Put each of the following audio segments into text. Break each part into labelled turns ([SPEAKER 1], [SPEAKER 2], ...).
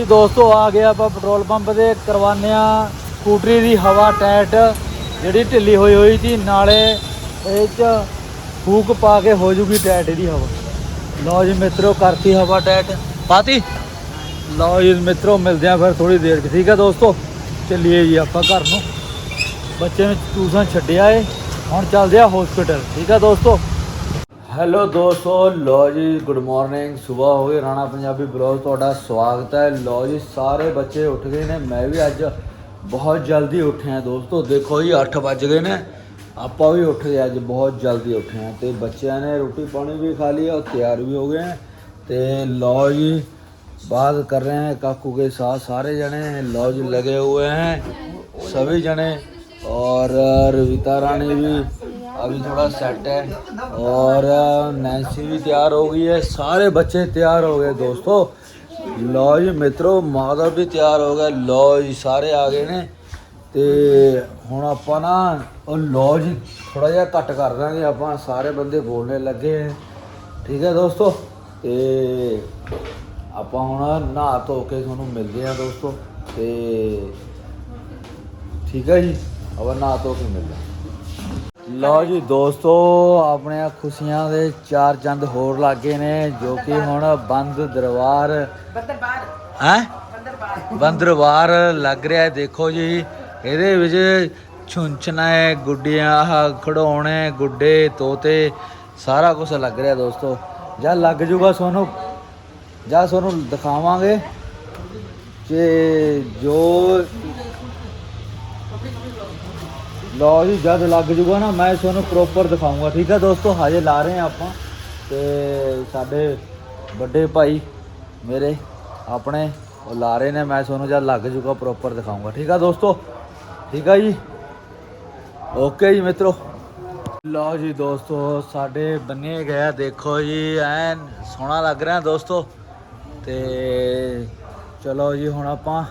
[SPEAKER 1] ਜੀ ਦੋਸਤੋ, ਆ ਗਿਆ ਆਪਾਂ ਪੈਟਰੋਲ ਪੰਪ ਦੇ ਕਰਵਾਨੇ ਆ ਸਕੂਟਰੀ ਦੀ ਹਵਾ ਟਾਇਟ, ਜਿਹੜੀ ਢਿੱਲੀ ਹੋਈ ਹੋਈ ਸੀ, ਨਾਲੇ ਇਹ ਚ ਫੂਕ ਪਾ ਕੇ ਹੋ ਜੂਗੀ ਟਾਇਟ ਇਹਦੀ ਹਵਾ। ਲਓ ਜੀ ਮਿੱਤਰੋ, ਕਰਤੀ ਹਵਾ ਟਾਇਟ। ਪਾਤੀ ਲਓ ਜੀ ਮਿੱਤਰੋ, ਮਿਲਦੇ ਆ ਫਿਰ ਥੋੜੀ ਦੇਰ ਠੀਕ ਆ ਦੋਸਤੋ? ਚੱਲੀਏ ਜੀ ਆਪਾਂ ਘਰ ਨੂੰ। ਬੱਚੇ ਨੂੰ ਟਿਊਸ਼ਨ ਛੱਡਿਆ ਏ। ਹੁਣ ਚੱਲਦੇ ਆ ਹਸਪੀਟਲ ਠੀਕ ਆ ਦੋਸਤੋ? ਹੈਲੋ ਦੋਸਤੋ ਲੋ ਜੀ ਗੁੱਡ ਮਾਰਨਿੰਗ ਸਵੇਰ ਹੋ ਗਈ ਰਾਣਾ ਪੰਜਾਬੀ ਬਲੌਗ ਤੁਹਾਡਾ ਸਵਾਗਤ ਹੈ ਲੋ ਜੀ ਸਾਰੇ ਬੱਚੇ ਉੱਠ ਗਏ ਨੇ ਮੈਂ ਵੀ ਅੱਜ ਬਹੁਤ ਜਲਦੀ ਉੱਠਿਆ ਦੋਸਤੋ ਦੇਖੋ ਜੀ 8 ਵੱਜ ਗਏ ਨੇ ਆਪਾਂ ਵੀ ਉੱਠ ਗਏ ਅੱਜ ਬਹੁਤ ਜਲਦੀ ਉੱਠੇ ਆ ਤੇ ਬੱਚਿਆਂ ਨੇ ਰੋਟੀ ਪਾਣੀ ਵੀ ਖਾ ਲਈ और ਤਿਆਰ ਵੀ ਹੋ ਗਏ हैं ਤੇ ਲੋ ਜੀ बात कर रहे हैं काकू के साथ सारे जने लॉ जी लगे हुए हैं सभी जने और रविता रानी भी अभी थोड़ा सेट है और नैन्सी भी तैयार हो गई है सारे बच्चे तैयार हो गए दोस्तों ਲੋ ਜੀ ਮਿੱਤਰੋ ਮਾਧਵ ਵੀ ਤਿਆਰ ਹੋ ਗਿਆ ਲੋ ਜੀ ਸਾਰੇ ਆ ਗਏ ਨੇ ਤੇ ਹੁਣ ਆਪਾਂ ਨਾ ਉਹ ਲੋ ਜੀ ਥੋੜਾ ਜਿਹਾ ਘੱਟ ਕਰ ਦਾਂਗੇ ਆਪਾਂ ਸਾਰੇ ਬੰਦੇ ਬੋਲਣੇ ਲੱਗੇ ਹੈ ਠੀਕ ਹੈ ਦੋਸਤੋ ਤੇ ਆਪਾਂ ਹੁਣ ਨਹਾ ਧੋ ਕੇ ਤੁਹਾਨੂੰ ਮਿਲਦੇ ਆ ਦੋਸਤੋ ਤੇ ਠੀਕ ਹੈ ਜੀ ਆਪਾਂ ਨਹਾ ਧੋ ਕੇ ਮਿਲਦੇ ਹਾਂ ਲਓ ਜੀ ਦੋਸਤੋ ਆਪਣੇ ਖੁਸ਼ੀਆਂ ਦੇ ਚਾਰ ਚੰਦ ਹੋਰ ਲੱਗੇ ਨੇ ਜੋ ਕਿ ਹੁਣ ਬੰਦ ਦਰਬਾਰ ਹੈ? ਬੰਦ ਦਰਬਾਰ ਲੱਗ ਰਿਹਾ ਹੈ ਦੇਖੋ ਜੀ। ਇਹਦੇ ਵਿੱਚ ਛੁੰਚਣਾ ਹੈ ਗੁੱਡੀਆਂ ਖੜਾਉਣੇ ਗੁੱਡੇ ਤੋਤੇ ਸਾਰਾ ਕੁਝ ਲੱਗ ਰਿਹਾ ਦੋਸਤੋ। ਜਾਂ ਲੱਗ ਜੂਗਾ ਤੁਹਾਨੂੰ ਜਾਂ ਤੁਹਾਨੂੰ ਦਿਖਾਵਾਂਗੇ ਕਿ ਜੋ ਲਓ ਜੀ, ਜਦ ਲੱਗ ਜੂਗਾ ਨਾ, ਮੈਂ ਤੁਹਾਨੂੰ ਪ੍ਰੋਪਰ ਦਿਖਾਉਂਗਾ ਠੀਕ ਆ ਦੋਸਤੋ? ਹਜੇ ਲਾ ਰਹੇ ਆ ਆਪਾਂ ਤੇ ਸਾਡੇ ਵੱਡੇ ਭਾਈ ਮੇਰੇ ਆਪਣੇ, ਉਹ ਲਾ ਰਹੇ ਨੇ, ਮੈਂ ਤੁਹਾਨੂੰ ਜਦ ਲੱਗ ਜੂਗਾ ਪ੍ਰੋਪਰ ਦਿਖਾਉਂਗਾ ਠੀਕ ਆ ਦੋਸਤੋ? ਠੀਕ ਆ ਜੀ? ਓਕੇ ਜੀ, ਮਿੱਤਰੋ। ਲਓ ਜੀ ਦੋਸਤੋ, ਸਾਡੇ ਬੰਨੇ ਗਿਆ ਦੇਖੋ ਜੀ, ਐਨ ਸੋਹਣਾ ਲੱਗ ਰਿਹਾ ਦੋਸਤੋ। ਤੇ ਚਲੋ ਜੀ, ਹੁਣ ਆਪਾਂ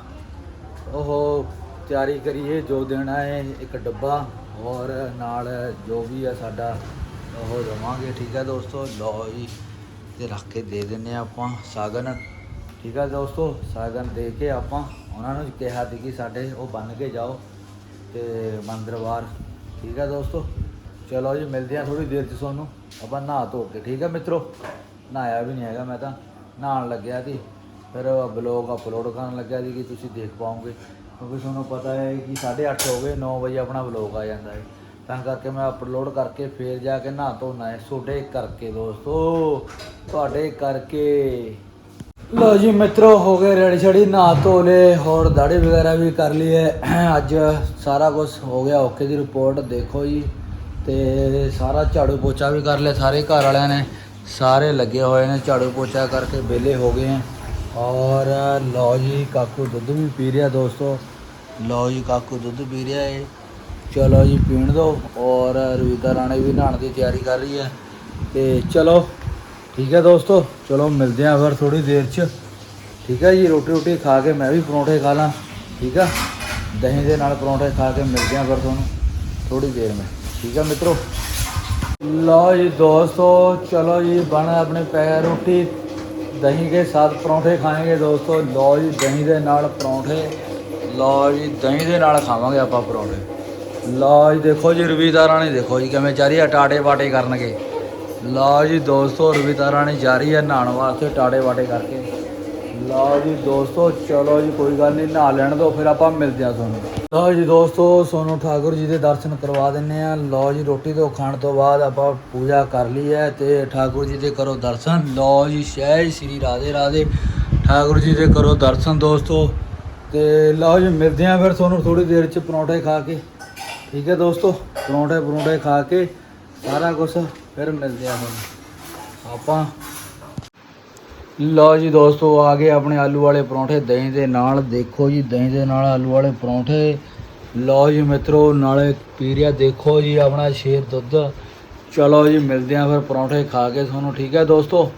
[SPEAKER 1] ਉਹ ਤਿਆਰੀ ਕਰੀਏ, ਜੋ ਦੇਣਾ ਹੈ ਇੱਕ ਡੱਬਾ ਔਰ ਨਾਲ ਜੋ ਵੀ ਹੈ ਸਾਡਾ ਉਹ ਦੇਵਾਂਗੇ, ਠੀਕ ਹੈ ਦੋਸਤੋ? ਲਓ ਜੀ, ਤੇ ਰੱਖ ਕੇ ਦੇ ਦਿੰਨੇ ਆ ਆਪਾਂ ਸਾਗਨ, ਠੀਕ ਹੈ ਦੋਸਤੋ? ਸਾਗਨ ਦੇ ਕੇ ਆਪਾਂ ਉਹਨਾਂ ਨੂੰ ਕਿਹਾ ਸੀ ਕਿ ਸਾਡੇ ਉਹ ਬੰਨ ਕੇ ਜਾਓ ਤੇ ਮੰਦਰਵਾਰ ਠੀਕ ਹੈ ਦੋਸਤੋ? ਚਲੋ ਜੀ, ਮਿਲਦੇ ਆ ਥੋੜੀ ਦੇਰ ਚ ਤੁਹਾਨੂੰ, ਆਪਾਂ ਨਹਾ ਧੋ ਕੇ, ਠੀਕ ਹੈ ਮਿੱਤਰੋ? ਨਹਾਇਆ ਵੀ ਨਹੀਂ ਹੈਗਾ ਮੈਂ ਤਾਂ, ਨਹਾਉਣ ਲੱਗਿਆ ਸੀ, ਫਿਰ ਬਲੌਗ ਅਪਲੋਡ ਕਰਨ ਲੱਗਿਆ ਸੀ ਕਿ ਤੁਸੀਂ ਦੇਖ ਪਾਓਗੇ। ਕਿਉਂਕਿ ਤੁਹਾਨੂੰ ਪਤਾ ਹੈ ਕਿ 8:30 ਹੋ ਗਏ 9 ਵਜੇ ਆਪਣਾ ਬਲੌਗ ਆ ਜਾਂਦਾ ਹੈ। ਤਾਂ ਕਰਕੇ ਮੈਂ ਅਪਲੋਡ ਕਰਕੇ ਫੇਰ ਜਾ ਕੇ ਨਹਾ ਧੋਣਾ ਹੈ। ਤੁਹਾਡੇ ਕਰਕੇ ਦੋਸਤੋ, ਤੁਹਾਡੇ ਕਰਕੇ। ਲੋ ਜੀ ਮਿੱਤਰੋ, ਹੋ ਗਏ ਰੈਡੀ ਛੜੀ ਨਹਾ ਧੋ ਲੇ ਹੋਰ ਦਾੜੀ ਵਗੈਰਾ ਵੀ ਕਰ ਲਈ ਹੈ ਅੱਜ ਸਾਰਾ ਕੁਝ ਹੋ ਗਿਆ ਓਕੇ ਦੀ ਰਿਪੋਰਟ ਦੇਖੋ ਜੀ। ਤੇ ਸਾਰਾ ਝਾੜੂ ਪੋਚਾ ਵੀ ਕਰ ਲਿਆ, ਸਾਰੇ ਘਰ ਵਾਲਿਆਂ ਨੇ। ਸਾਰੇ ਲੱਗੇ ਹੋਏ ਨੇ, ਝਾੜੂ ਪੋਚਾ ਕਰਕੇ ਵਿਹਲੇ ਹੋ ਗਏ ਹੈ। ਔਰ ਲਓ ਜੀ, ਕਾਕੂ ਦੁੱਧ ਵੀ ਪੀ ਰਿਹਾ ਦੋਸਤੋ। ਲਓ ਜੀ, ਕਾਕੂ ਦੁੱਧ ਪੀ ਰਿਹਾ ਏ। ਚਲੋ ਜੀ, ਪੀਣ ਦਿਓ ਔਰ ਰਵੀਤਾ ਰਾਣੀ ਵੀ ਨਹਾਉਣ ਦੀ ਤਿਆਰੀ ਕਰ ਰਹੀ ਹੈ। ਤੇ ਚਲੋ, ਠੀਕ ਹੈ ਦੋਸਤੋ। ਚਲੋ, ਮਿਲਦੇ ਆਂ ਫਿਰ ਥੋੜੀ ਦੇਰ ਚ। ਠੀਕ ਹੈ ਜੀ, ਰੋਟੀ ਰੋਟੀ ਖਾ ਕੇ ਮੈਂ ਵੀ ਪਰੌਂਠੇ ਖਾ ਲਾਂ। ਠੀਕ ਆ? ਦਹੀਂ ਦੇ ਨਾਲ ਪਰੌਂਠੇ ਖਾ ਕੇ ਮਿਲਦੇ ਆਂ ਫਿਰ ਤੁਹਾਨੂੰ ਥੋੜੀ ਦੇਰ ਮੈਂ। ਠੀਕ ਆ ਮਿੱਤਰੋ? ਲਓ ਜੀ, ਦੋਸਤੋ, ਚਲੋ ਜੀ, ਬਣ ਆਪਣੇ ਪੈ ਰੋਟੀ। ਦਹੀਂ ਦੇ ਸਾਥ ਪਰੌਂਠੇ ਖਾएंगे ਦੋਸਤੋ। ਲਓ ਜੀ, ਦਹੀਂ ਦੇ ਨਾਲ ਪਰੌਂਠੇ। ਲਓ ਜੀ, ਦਹੀਂ ਦੇ ਨਾਲ ਖਾਵਾਂਗੇ ਆਪਾਂ ਪਰੌਂਠੇ। ਲਓ ਜੀ, ਦੇਖੋ ਜੀ ਰਵੀਤਾ ਰਾਣੀ ਦੇਖੋ ਜੀ, ਕਿਵੇਂ ਚਾਰੀ ਆ, ਟਾਟੇ ਬਾਟੇ ਕਰਨਗੇ। ਲਓ ਜੀ, ਦੋਸਤੋ ਰਵੀਤਾ ਰਾਣੀ ਜਾ ਰਹੀ ਹੈ ਨਹਾਉਣ ਵਾਸਤੇ, ਟਾਟੇ ਵਾਟੇ ਕਰਕੇ। ਲਓ ਜੀ, ਦੋਸਤੋ, ਚਲੋ ਜੀ, ਕੋਈ ਗੱਲ ਨਹੀਂ ਨਹਾ ਲੈਣ ਦਿਓ, ਫਿਰ ਆਪਾਂ ਮਿਲਦੇ ਆ ਤੁਹਾਨੂੰ। ਲਓ ਜੀ ਦੋਸਤੋ, ਸੋਨੂੰ ਠਾਕੁਰ ਜੀ ਦੇ ਦਰਸ਼ਨ ਕਰਵਾ ਦਿੰਨੇ ਆ। ਲਓ ਜੀ, ਰੋਟੀ ਤੋਂ ਖਾਣ ਤੋਂ ਬਾਅਦ ਆਪਾਂ ਪੂਜਾ ਕਰ ਲਈ ਹੈ ਤੇ ਠਾਕੁਰ ਜੀ ਦੇ ਕਰੋ ਦਰਸ਼ਨ। ਲਓ ਜੀ, ਸ਼ਹਿ ਸ੍ਰੀ ਰਾਧੇ ਰਾਧੇ। ਠਾਕੁਰ ਜੀ ਦੇ ਕਰੋ ਦਰਸ਼ਨ ਦੋਸਤੋ। ਤੇ ਲਓ ਜੀ, ਮਿਲਦੇ ਆ ਫਿਰ ਤੁਹਾਨੂੰ ਥੋੜੀ ਦੇਰ ਚ ਪਰੌਂਠੇ ਖਾ ਕੇ। ਠੀਕ ਹੈ ਦੋਸਤੋ, ਪਰੌਂਠੇ ਪਰੌਂਠੇ ਖਾ ਕੇ ਸਾਰਾ ਕੁਝ ਫਿਰ ਮਿਲਦੇ ਆ ਤੁਹਾਨੂੰ ਆਪਾਂ ਲਓ ਜੀ ਦੋਸਤੋ, ਆ ਗਏ ਆਪਣੇ ਆਲੂ ਵਾਲੇ ਪਰੌਂਠੇ। ਦਹੀਂ ਦੇ ਨਾਲ ਦੇਖੋ ਜੀ, ਦਹੀਂ ਦੇ ਨਾਲ ਆਲੂ ਵਾਲੇ ਪਰੌਂਠੇ। ਲਓ ਜੀ ਮਿੱਤਰੋ, ਨਾਲੇ ਪੀਰੀਆ ਦੇਖੋ ਜੀ ਆਪਣਾ ਸ਼ੇਰ ਦੁੱਧ। ਚਲੋ ਜੀ, ਮਿਲਦੇ ਆਂ ਫਿਰ ਪਰੌਂਠੇ ਖਾ ਕੇ ਤੁਹਾਨੂੰ, ਠੀਕ ਹੈ ਦੋਸਤੋ?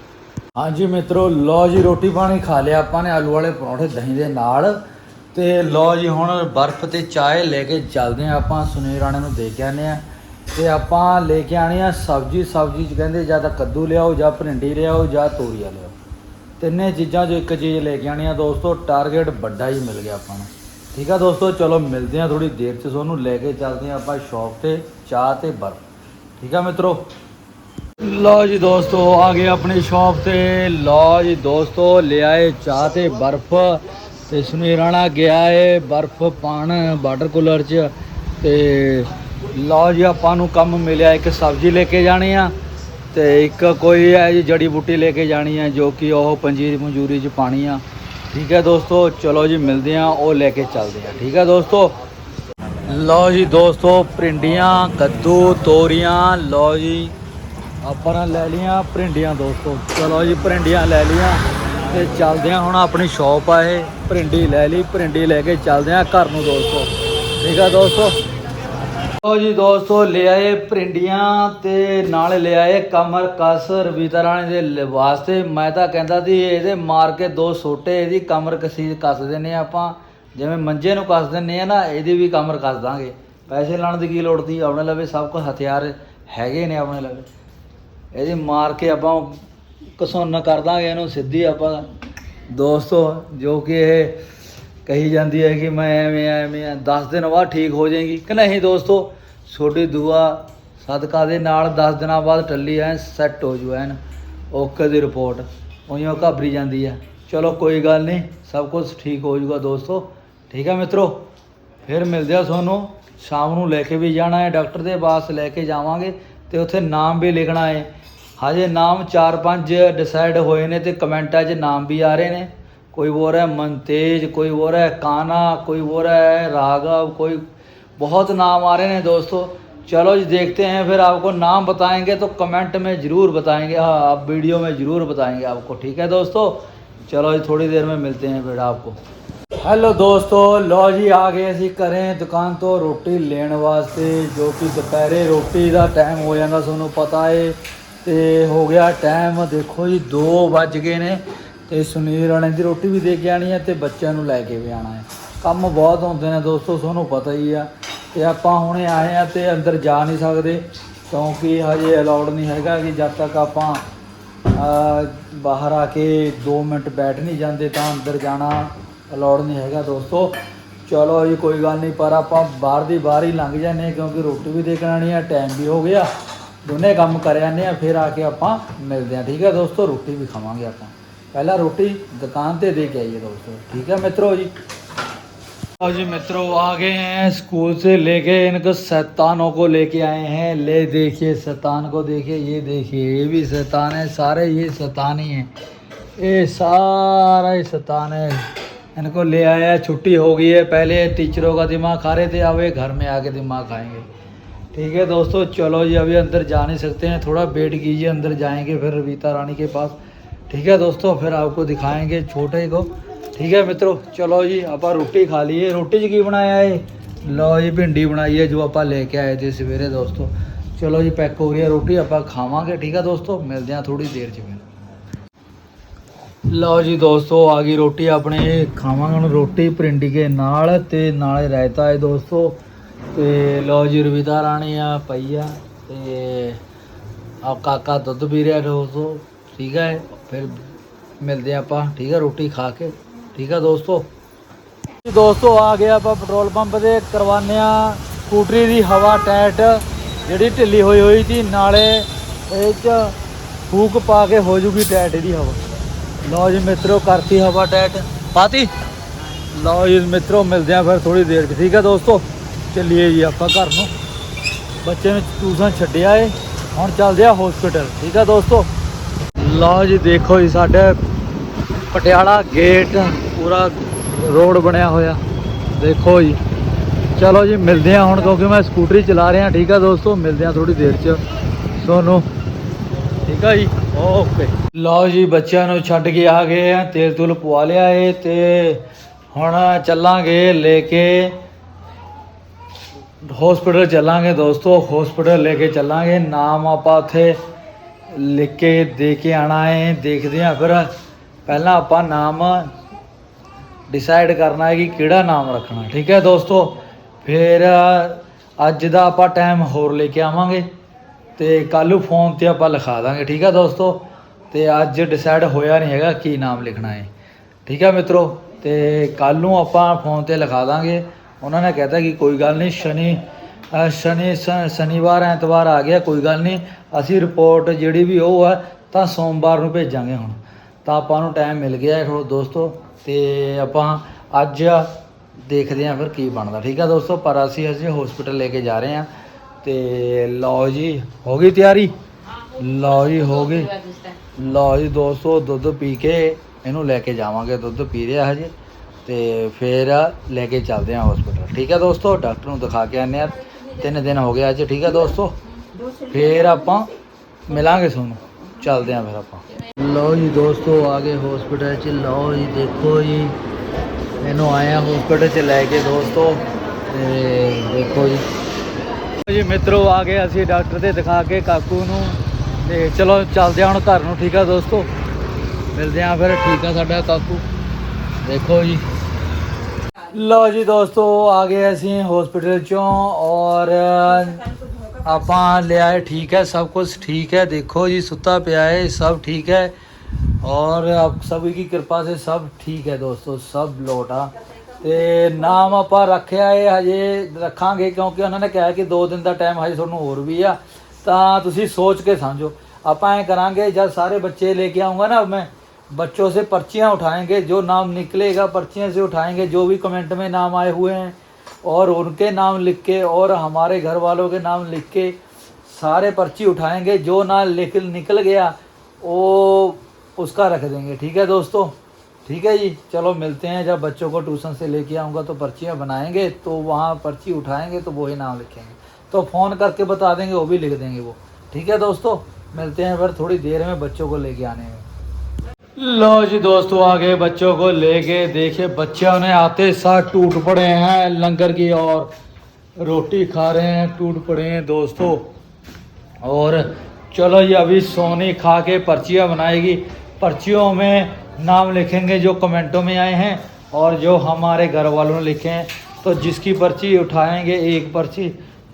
[SPEAKER 1] ਹਾਂਜੀ ਮਿੱਤਰੋ, ਲਓ ਜੀ ਰੋਟੀ ਪਾਣੀ ਖਾ ਲਿਆ ਆਪਾਂ ਨੇ ਆਲੂ ਵਾਲੇ ਪਰੌਂਠੇ ਦਹੀਂ ਦੇ ਨਾਲ। ਤੇ ਲਓ ਜੀ ਹੁਣ ਬਰਫ਼ ਤੇ ਚਾਹ ਲੈ ਕੇ ਚੱਲਦੇ ਆਂ ਆਪਾਂ, ਸੁਨੀਲ ਰਾਣੇ ਨੂੰ ਦੇ ਕੇ ਆਨੇ ਆ ਤੇ ਆਪਾਂ ਲੈ ਕੇ ਆਣੀ ਆ ਸਬਜੀ। ਸਬਜੀ ਚ ਕਹਿੰਦੇ ਜਾਂ ਤਾਂ ਕੱਦੂ ਲਿਆਓ ਜਾਂ ਭਿੰਡੀ ਲਿਆਓ ਜਾਂ ਤੋਰੀਆ ਲਿਆਓ। ਤਿੰਨੇ ਚੀਜ਼ਾਂ 'ਚੋਂ ਇੱਕ ਚੀਜ਼ ਲੈ ਕੇ ਆਣੀ ਆ ਦੋਸਤੋ ਟਾਰਗੇਟ ਵੱਡਾ ਹੀ ਮਿਲ ਗਿਆ ਆਪਾਂ ਨੂੰ। ਠੀਕ ਆ ਦੋਸਤੋ, ਚਲੋ ਮਿਲਦੇ ਆ ਥੋੜੀ ਦੇਰ 'ਚ ਤੁਹਾਨੂੰ, ਲੈ ਕੇ ਚੱਲਦੇ ਆ ਆਪਾਂ ਸ਼ੌਪ ਤੇ ਚਾਹ ਤੇ ਬਰਫ। ਠੀਕ ਆ ਮਿੱਤਰੋ? ਲਓ ਜੀ ਦੋਸਤੋ, ਆ ਗਏ ਆਪਣੀ ਸ਼ਾਪ ਤੇ। ਲਓ ਜੀ ਦੋਸਤੋ, ਲਿਆਏ ਚਾਹ ਤੇ ਬਰਫ਼। ਤੇ ਸੁਨੀਲ ਰਾਣਾ ਗਿਆ ਏ ਬਰਫ਼ ਪਾਣ ਵਾਟਰ ਕੂਲਰ 'ਚ। ਤੇ ਲਓ ਜੀ, ਆਪਾਂ ਨੂੰ ਕੰਮ ਮਿਲਿਆ ਇੱਕ ਸਬਜ਼ੀ ਲੈ ਕੇ ਜਾਣੀ ਆ। ਤੇ ਇੱਕ ਕੋਈ ਹੈ ਜੀ ਜੜੀ ਬੂਟੀ ਲੈ ਕੇ ਜਾਣੀ ਹੈ ਜੋ ਕਿ ਉਹ ਪੰਜੀਰੀ ਮਨਜੂਰੀ 'ਚ ਪਾਣੀ ਆ। ਠੀਕ ਹੈ ਦੋਸਤੋ, ਚਲੋ ਜੀ ਮਿਲਦੇ ਆ ਉਹ ਲੈ ਕੇ ਚੱਲਦੇ ਆ ਠੀਕ ਹੈ ਦੋਸਤੋ? ਲਓ ਜੀ ਦੋਸਤੋ, ਭਿੰਡੀਆਂ, ਕੱਦੂ, ਤੋਰੀਆਂ, ਲਓ ਜੀ। ਆਪਾਂ ਨੇ ਲੈ ਲੀਆਂ ਭਿੰਡੀਆਂ ਦੋਸਤੋ। ਚਲੋ ਜੀ ਭਿੰਡੀਆਂ ਲੈ ਲੀਆਂ ਤੇ ਚੱਲਦੇ ਆ ਹੁਣ ਆਪਣੀ ਸ਼ਾਪ ਆ ਇਹ। ਭਿੰਡੀ ਲੈ ਲਈ, ਭਿੰਡੀ ਲੈ ਕੇ ਚੱਲਦੇ ਆ ਘਰ ਨੂੰ ਦੋਸਤੋ। ਠੀਕ ਆ ਦੋਸਤੋ? ਲਓ ਜੀ ਦੋਸਤੋ ਲਿਆਏ ਆਏ ਭਿੰਡੀਆਂ ਤੇ ਨਾਲ ਲਿਆਏ ਕਮਰ ਕਸ ਰਵੀਤਾ ਰਾਣੀ ਦੇ ਲ- ਵਾਸਤੇ। ਮੈਂ ਤਾਂ ਕਹਿੰਦਾ ਸੀ, ਇਹਦੇ ਮਾਰ ਕੇ ਦੋ ਸੋਟੇ, ਇਹਦੀ ਕਮਰ ਕਸੀ ਕੱਸ ਦਿੰਨੇ ਆਪਾਂ। ਜਿਵੇਂ ਮੰਜੇ ਨੂੰ ਕੱਸ ਦਿੰਨੇ ਆ ਨਾ, ਇਹਦੀ ਵੀ ਕਮਰ ਕੱਸ ਦਾਂਗੇ। ਪੈਸੇ ਲਾਉਣ ਦੀ ਕੀ ਲੋੜ ਸੀ? ਆਪਣੇ ਲਵੇ ਸਭ ਕੁਝ ਹਥਿਆਰ ਹੈਗੇ ਨੇ ਆਪਣੇ ਲਵੇ। ਇਹਦੀ ਮਾਰ ਕੇ ਆਪਾਂ ਕਸੋਨਾ ਕਰ ਦਾਂਗੇ ਇਹਨੂੰ ਸਿੱਧੀ ਆਪਾਂ। ਦੋਸਤੋ, ਜੋ ਕਿ ਇਹ ਕਹੀ ਜਾਂਦੀ ਹੈ ਕਿ ਮੈਂ ਐਵੇਂ ਆ, ਐਵੇਂ ਆ 10 ਦਿਨ ਬਾਅਦ ਠੀਕ ਹੋ ਜਾਏਗੀ। ਕਿ ਨਹੀਂ ਦੋਸਤੋ ਛੋਟੀ ਦੁਆ ਸਦਕਾ ਦੇ ਨਾਲ 10 ਦਿਨਾਂ ਬਾਅਦ ਟੱਲੀ ਐ ਸੈੱਟ ਹੋ ਜੂ ਐਨ ਓਕੇ ਦੀ ਰਿਪੋਰਟ ਉਈਓ ਘਬਰੀ ਜਾਂਦੀ ਹੈ। ਚਲੋ ਕੋਈ ਗੱਲ ਨਹੀਂ ਸਭ ਕੁਝ ਠੀਕ ਹੋ ਜੂਗਾ ਦੋਸਤੋ। ਠੀਕ ਹੈ ਮਿੱਤਰੋ ਫਿਰ ਮਿਲਦੇ ਆ ਤੁਹਾਨੂੰ। ਸ਼ਾਮ ਨੂੰ ਲੈ ਕੇ ਵੀ ਜਾਣਾ ਹੈ ਡਾਕਟਰ ਦੇ ਪਾਸ ਲੈ ਕੇ ਜਾਵਾਂਗੇ ਤੇ ਉੱਥੇ ਨਾਮ ਵੀ ਲਿਖਣਾ ਹੈ। ਹਜੇ ਨਾਮ 4-5 ਡਿਸਾਈਡ ਹੋਏ ਨੇ ਤੇ ਕਮੈਂਟਾਂ 'ਚ ਨਾਮ ਵੀ ਆ ਰਹੇ ਨੇ। कोई बोल रहा है मनतेज कोई बोल रहा है काना कोई बोल रहा है राघव कोई बहुत नाम आ रहे हैं दोस्तों चलो जी देखते हैं फिर आपको नाम बताएंगे तो कमेंट में ज़रूर बताएंगे हाँ आप वीडियो में ज़रूर बताएंगे आपको ठीक है दोस्तों चलो जी थोड़ी देर में मिलते हैं फिर आपको ਹੈਲੋ ਦੋਸਤੋ ਲੋ ਜੀ ਆ ਗਏ ਅਸੀਂ ਘਰੇ ਦੁਕਾਨ ਤੋਂ ਰੋਟੀ ਲੈਣ ਵਾਸਤੇ ਜੋ ਕਿ ਦੁਪਹਿਰੇ ਰੋਟੀ ਦਾ ਟਾਈਮ ਹੋ ਜਾਂਦਾ ਤੁਹਾਨੂੰ ਪਤਾ ਏ ਤੇ ਹੋ ਗਿਆ ਟਾਈਮ ਦੇਖੋ ਜੀ 2 ਵੱਜ ਗਏ ਨੇ ਤੇ ਸੁਨੀਲ ਰਾਣੇ ਦੀ ਰੋਟੀ ਵੀ ਦੇ ਕੇ ਆਣੀ ਹੈ ਤੇ ਬੱਚਿਆਂ ਨੂੰ ਲੈ ਕੇ ਵੀ ਆਣਾ ਹੈ। ਕੰਮ ਬਹੁਤ ਹੁੰਦੇ ਨੇ ਦੋਸਤੋ, ਤੁਹਾਨੂੰ ਪਤਾ ਹੀ ਆ। ਤੇ ਆਪਾਂ ਹੁਣੇ ਆਏ ਆ ਤੇ ਅੰਦਰ ਜਾ ਨਹੀਂ ਸਕਦੇ, ਕਿਉਂਕਿ ਹਜੇ ਅਲਾਉਡ ਨਹੀਂ ਹੈਗਾ ਕਿ ਜਦ ਤੱਕ ਆਪਾਂ ਬਾਹਰ ਆ ਕੇ 2 ਮਿੰਟ ਬੈਠ ਨਹੀਂ ਜਾਂਦੇ ਤਾਂ ਅੰਦਰ ਜਾਣਾ ਅਲਾਉਡ ਨਹੀਂ ਹੈਗਾ ਦੋਸਤੋ। ਚਲੋ ਜੀ, ਕੋਈ ਗੱਲ ਨਹੀਂ, ਪਰ ਆਪਾਂ ਬਾਹਰ ਦੀ ਬਾਹਰ ਹੀ ਲੰਘ ਜਾਂਦੇ ਕਿਉਂਕਿ ਰੋਟੀ ਵੀ ਦੇਖਣ ਆਣੀ ਆ ਟਾਈਮ ਵੀ ਹੋ ਗਿਆ। ਦੋਨੇ ਕੰਮ ਕਰ ਜਾਂਦੇ ਆ ਫਿਰ ਆ ਕੇ ਆਪਾਂ ਮਿਲਦੇ ਆ ਠੀਕ ਹੈ ਦੋਸਤੋ, ਰੋਟੀ ਵੀ ਖਾਵਾਂਗੇ ਆਪਾਂ। ਪਹਿਲਾਂ ਰੋਟੀ ਦੁਕਾਨ ਤੇ ਦੇ ਕੇ ਆਈਏ दोस्तों ठीक है मित्रों जी और जी मित्रों आ गए हैं स्कूल से लेके इनको शैतानों को लेके आए हैं ले देखिए शैतान को देखिए ये देखिए ये भी शैतान है सारे ये शैतान ही हैं ये सारा ही शैतान है इनको ले आया छुट्टी हो गई है पहले टीचरों का दिमाग खा रहे थे अब ये घर में आके दिमाग खाएंगे ठीक है दोस्तों चलो जी अभी अंदर जा नहीं सकते हैं थोड़ा वेट कीजिए अंदर जाएंगे फिर रवीता रानी के पास ठीक है दोस्तों फिर आपको दिखाएंगे छोटे को ठीक है मित्रों चलो जी आप रोटी खा लिए रोटी च की बनाया है लो जी भिंडी बनाई है जो आप लेके आए थे सवेरे दोस्तों चलो जी पैक हो गई है रोटी आप खावांगे ठीक है दोस्तों मिलते हैं थोड़ी देर च फिर ਲਓ ਜੀ ਦੋਸਤੋ ਆ ਗਈ ਰੋਟੀ ਆਪਣੇ ਖਾਵਾਂਗੇ ਹੁਣ ਰੋਟੀ ਭਿੰਡੀ ਕੇ ਨਾਲ ਤੇ ਨਾਲੇ ਰਾਇਤਾ ਹੈ ਦੋਸਤੋ ਤੇ ਲਓ ਜੀ ਰਵਿਤਾ ਰਾਣੀ ਆ ਪਈ ਆ ਤੇ ਆ ਕਾਕਾ ਦੁੱਧ ਪੀ ਰਿਹਾ ਦੋਸਤੋ ਠੀਕ ਹੈ ਫਿਰ ਮਿਲਦੇ ਆਪਾਂ, ਠੀਕ ਆ, ਰੋਟੀ ਖਾ ਕੇ। ਠੀਕ ਆ ਦੋਸਤੋ? ਜੀ ਦੋਸਤੋ, ਆ ਗਿਆ ਆਪਾਂ ਪੈਟਰੋਲ ਪੰਪ ਤੇ ਕਰਵਾਨੇ ਆ ਸਕੂਟਰੀ ਦੀ ਹਵਾ ਟਾਇਟ, ਜਿਹੜੀ ਢਿੱਲੀ ਹੋਈ ਹੋਈ ਸੀ, ਨਾਲੇ ਇਹ ਚ ਫੂਕ ਪਾ ਕੇ ਹੋ ਜੂਗੀ ਟਾਇਟ ਇਹਦੀ ਹਵਾ। ਲਓ ਜੀ ਮਿੱਤਰੋ, ਕਰਤੀ ਹਵਾ ਟਾਇਟ। ਪਾਤੀ? ਲਓ ਜੀ ਮਿੱਤਰੋ, ਮਿਲਦੇ ਆ ਫਿਰ ਥੋੜੀ ਦੇਰ ਠੀਕ ਆ ਦੋਸਤੋ? ਚੱਲੀਏ ਜੀ ਆਪਾਂ ਘਰ ਨੂੰ। ਬੱਚੇ ਨੂੰ ਟਿਊਸ਼ਨ ਛੱਡਿਆ ਏ। ਹੁਣ ਚੱਲਦੇ ਆ ਹਸਪੀਟਲ ਠੀਕ ਆ ਦੋਸਤੋ? ਲਓ ਜੀ, ਦੇਖੋ ਜੀ, ਸਾਡੇ ਪਟਿਆਲਾ ਗੇਟ ਪੂਰਾ ਰੋਡ ਬਣਿਆ ਹੋਇਆ। ਦੇਖੋ ਜੀ। ਚਲੋ ਜੀ, ਮਿਲਦੇ ਆ ਹੁਣ, ਕਿਉਂਕਿ ਮੈਂ ਸਕੂਟਰੀ ਚਲਾ ਰਿਹਾ, ਠੀਕ ਆ ਦੋਸਤੋ? ਮਿਲਦੇ ਆ ਥੋੜੀ ਦੇਰ ਚ। ਸੋਨੂੰ। ਠੀਕ ਆ ਜੀ? ਓਕੇ ਲਓ ਜੀ, ਬੱਚਿਆਂ ਨੂੰ ਛੱਡ ਕੇ ਆ ਗਏ ਆ, ਤੇਲ ਤੁਲ ਪਵਾ ਲਿਆ ਏ ਤੇ ਹੁਣ ਚੱਲਾਂਗੇ ਲੈ ਕੇ ਹਸਪੀਟਲ ਚੱਲਾਂਗੇ ਦੋਸਤੋ। ਹਸਪੀਟਲ ਲੈ ਕੇ ਚੱਲਾਂਗੇ। ਨਾਮ ਆਪਾਂ ਉੱਥੇ ਲਿਖ ਕੇ ਦੇ ਕੇ ਆਣਾ ਹੈ, ਦੇਖਦੇ ਆ ਫਿਰ ਪਹਿਲਾਂ ਆਪਾਂ ਨਾਮ ਡਿਸਾਈਡ ਕਰਨਾ ਹੈ ਕਿ ਕਿਹੜਾ ਨਾਮ ਰੱਖਣਾ, ਠੀਕ ਹੈ ਦੋਸਤੋ? ਫਿਰ ਅੱਜ ਦਾ ਆਪਾਂ ਟਾਈਮ ਹੋਰ ਲੈ ਕੇ ਆਵਾਂਗੇ ਤੇ ਕੱਲ੍ਹ ਨੂੰ ਫੋਨ ਤੇ ਆਪਾਂ ਲਿਖਾ ਦਾਂਗੇ, ਠੀਕ ਹੈ ਦੋਸਤੋ? ਤੇ ਅੱਜ ਡਿਸਾਈਡ ਹੋਇਆ ਨਹੀਂ ਹੈਗਾ ਕੀ ਨਾਮ ਲਿਖਣਾ ਹੈ, ਠੀਕ ਹੈ ਮਿੱਤਰੋ? ਤੇ ਕੱਲ ਨੂੰ ਆਪਾਂ ਫੋਨ ਤੇ ਲਿਖਾ ਦਾਂਗੇ। ਉਹਨਾਂ ਨੇ ਕਹਿਤਾ ਕਿ ਕੋਈ ਗੱਲ ਨਹੀਂ, ਸ਼ਨੀ ਸ਼ਨੀ ਸ਼- ਸ਼ਨੀਵਾਰ, ਐਤਵਾਰ ਆ ਗਿਆ, ਕੋਈ ਗੱਲ ਨਹੀਂ। ਅਸੀਂ ਰਿਪੋਰਟ ਜਿਹੜੀ ਵੀ ਉਹ ਹੈ ਤਾਂ ਸੋਮਵਾਰ ਨੂੰ ਭੇਜਾਂਗੇ ਹੁਣ। ਤਾਂ ਆਪਾਂ ਨੂੰ ਟਾਈਮ ਮਿਲ ਗਿਆ ਹੈ ਥੋੜ੍ਹਾ ਦੋਸਤੋ, ਤੇ ਆਪਾਂ ਅੱਜ ਦੇਖਦੇ ਹਾਂ ਫਿਰ ਕੀ ਬਣਦਾ। ਠੀਕ ਹੈ ਦੋਸਤੋ, ਪਰ ਅਸੀਂ ਅਸੀਂ ਹਸਪੀਟਲ ਲੈ ਕੇ ਜਾ ਰਹੇ ਹਾਂ। ਤੇ ਲਓ ਜੀ, ਹੋ ਗਈ ਤਿਆਰੀ? ਲਓ ਜੀ, ਹੋ ਗਈ। ਲਓ ਜੀ ਦੋਸਤੋ, ਦੁੱਧ ਪੀ ਕੇ ਇਹਨੂੰ ਲੈ ਕੇ ਜਾਵਾਂਗੇ, ਦੁੱਧ ਪੀ ਰਿਹਾ ਹਜੇ। ਤੇ ਫਿਰ ਲੈ ਕੇ ਚੱਲਦੇ ਹਾਂ ਹਸਪੀਟਲ ਠੀਕ ਹੈ ਦੋਸਤੋ, ਡਾਕਟਰ ਨੂੰ ਦਿਖਾ ਕੇ ਆਨੇ ਆ ਤਿੰਨ ਦਿਨ ਹੋ ਗਿਆ ਅੱਜ, ਠੀਕ ਹੈ ਦੋਸਤੋ? ਫਿਰ ਆਪਾਂ ਮਿਲਾਂਗੇ ਤੁਹਾਨੂੰ। ਚੱਲਦੇ ਹਾਂ ਫਿਰ ਆਪਾਂ। ਲਓ ਜੀ ਦੋਸਤੋ, ਆ ਗਏ ਹਸਪੀਟਲ 'ਚ। ਲਓ ਜੀ, ਦੇਖੋ ਜੀ। ਇਹਨੂੰ ਆਇਆ ਹਸਪੀਟਲ 'ਚ ਲੈ ਕੇ ਦੋਸਤੋ। ਤੇ ਦੇਖੋ ਜੀ। ਜੀ ਮਿੱਤਰੋ, ਆ ਗਏ ਅਸੀਂ ਡਾਕਟਰ ਦੇ ਦਿਖਾ ਕੇ ਕਾਕੂ ਨੂੰ। ਤੇ ਚਲੋ, ਚੱਲਦੇ ਹਾਂ ਹੁਣ ਘਰ ਨੂੰ, ਠੀਕ ਆ ਦੋਸਤੋ? ਮਿਲਦੇ ਹਾਂ ਫਿਰ, ਠੀਕ ਆ ਸਾਡਾ ਕਾਕੂ। ਦੇਖੋ ਜੀ। ਲਓ ਜੀ ਦੋਸਤੋ ਆ ਗਏ ਅਸੀਂ ਹਸਪੀਟਲ ਚੋਂ ਔਰ ਆਪਾਂ ਲਿਆਏ ਠੀਕ ਹੈ ਸਭ ਕੁਝ ਠੀਕ ਹੈ ਦੇਖੋ ਜੀ ਸੁੱਤਾ ਪਿਆ ਹੈ ਸਭ ਠੀਕ ਹੈ और अब सभी की कृपा से सब ठीक ਹੈ ਦੋਸਤੋ ਸਭ ਲੋਟ ਆ ਤੇ ਨਾਮ ਆਪਾਂ ਰੱਖਿਆ ਹੈ ਹਜੇ ਰੱਖਾਂਗੇ ਕਿਉਂਕਿ ਉਹਨਾਂ ਨੇ ਕਿਹਾ ਕਿ 2 ਦਿਨ ਦਾ ਟਾਈਮ ਹਜੇ ਤੁਹਾਨੂੰ ਹੋਰ ਵੀ ਆ ਤਾਂ ਤੁਸੀਂ ਸੋਚ ਕੇ ਸਮਝੋ ਆਪਾਂ ਐ ਕਰਾਂਗੇ ਜਦ ਸਾਰੇ ਬੱਚੇ लेके आऊंगा ना मैं बच्चों से पर्चियाँ उठाएँगे, जो नाम निकलेगा पर्चियाँ से उठाएँगे, जो भी कमेंट में नाम आए हुए हैं, और उनके नाम लिख के और हमारे घर वालों के नाम लिख के सारे पर्ची उठाएँगे, जो नाम लिख, निकल गया, वो उसका रख देंगे। ठीक है दोस्तों? ठीक है जी? चलो मिलते हैं, जब बच्चों को ट्यूशन से लेके आऊँगा तो पर्चियाँ बनाएँगे तो वहाँ पर्ची उठाएँगे तो वही नाम लिखेंगे। तो फ़ोन करके बता देंगे, वो भी लिख देंगे वो। ठीक है दोस्तों? मिलते हैं फिर थोड़ी देर में बच्चों को लेके आने में। लो जी दोस्तों, आगे बच्चों को लेके देखे बच्चे उन्हें आते साथ टूट पड़े हैं, लंगर की और रोटी खा रहे हैं, टूट पड़े हैं दोस्तों। और चलो ये अभी सोनी खा के पर्चियाँ बनाएगी। पर्चियों में नाम लिखेंगे जो कमेंटों में आए हैं और जो हमारे घर वालों ने लिखे हैं। तो जिसकी पर्ची उठाएँगे एक पर्ची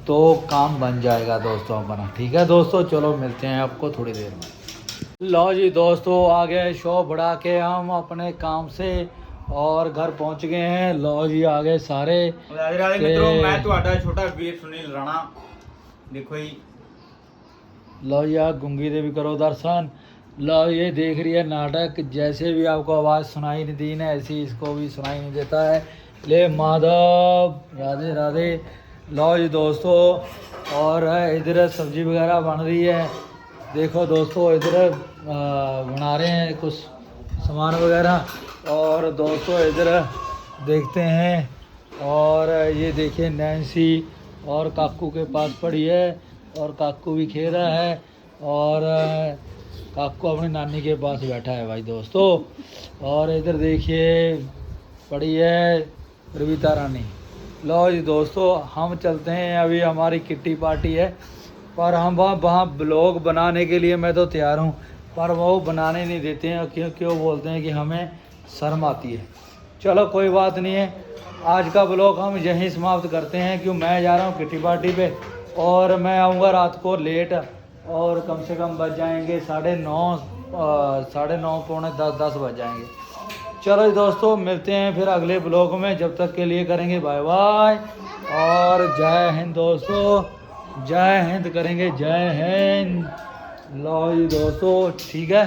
[SPEAKER 1] तो काम बन जाएगा दोस्तों अपना। ठीक है दोस्तों, चलो मिलते हैं आपको थोड़ी देर में। लो जी दोस्तों आ गए शो बढ़ा के हम अपने काम से और घर पहुंच गए हैं लो जी आ गए सारे
[SPEAKER 2] ਰਾਧੇ ਰਾਧੇ
[SPEAKER 1] ਤੇ-
[SPEAKER 2] ਮਿੱਤਰੋ ਮੈਂ ਤੁਹਾਡਾ ਛੋਟਾ ਵੀਰ ਸੁਨੀਲ ਰਾਣਾ ਦੇਖੋ ਜੀ
[SPEAKER 1] लो जी आप गुंगी देवी करो दर्शन लो ये देख रही है नाटक जैसे भी आपको आवाज़ सुनाई नहीं दी ना ऐसी इसको भी सुनाई नहीं देता है ले माधव राधे राधे लो जी दोस्तों और इधर सब्जी वगैरह बन रही है देखो दोस्तों, इधर बना रहे हैं कुछ सामान वगैरह। और दोस्तों, इधर देखते हैं। और ये देखिए, नैन्सी और काकू के पास पड़ी है। और काकू भी खेल रहा है। और काकू अपनी नानी के पास बैठा है भाई दोस्तों। और इधर देखिए, पड़ी है रविता रानी। लो जी दोस्तों, हम चलते हैं। अभी हमारी किट्टी पार्टी है। पर हम वहाँ वहाँ ब्लॉग बनाने के लिए मैं तो तैयार हूँ, पर वो बनाने नहीं देते हैं क्योंकि वो बोलते हैं कि हमें शर्म आती है। चलो कोई बात नहीं है, आज का ब्लॉग हम यहीं समाप्त करते हैं, क्यों मैं जा रहा हूँ किट्टी पार्टी पे, और मैं आऊँगा रात को लेट, और कम से कम बज जाएँगे साढ़े नौ साढ़े नौ, पौने दस दस बज जाएँगे। चलो दोस्तों, मिलते हैं फिर अगले ब्लॉग में, जब तक के लिए करेंगे बाय बाय, और जय हिंद दोस्तों। जय हिंद करेंगे जय हिंद लो जी दोस्तों ठीक है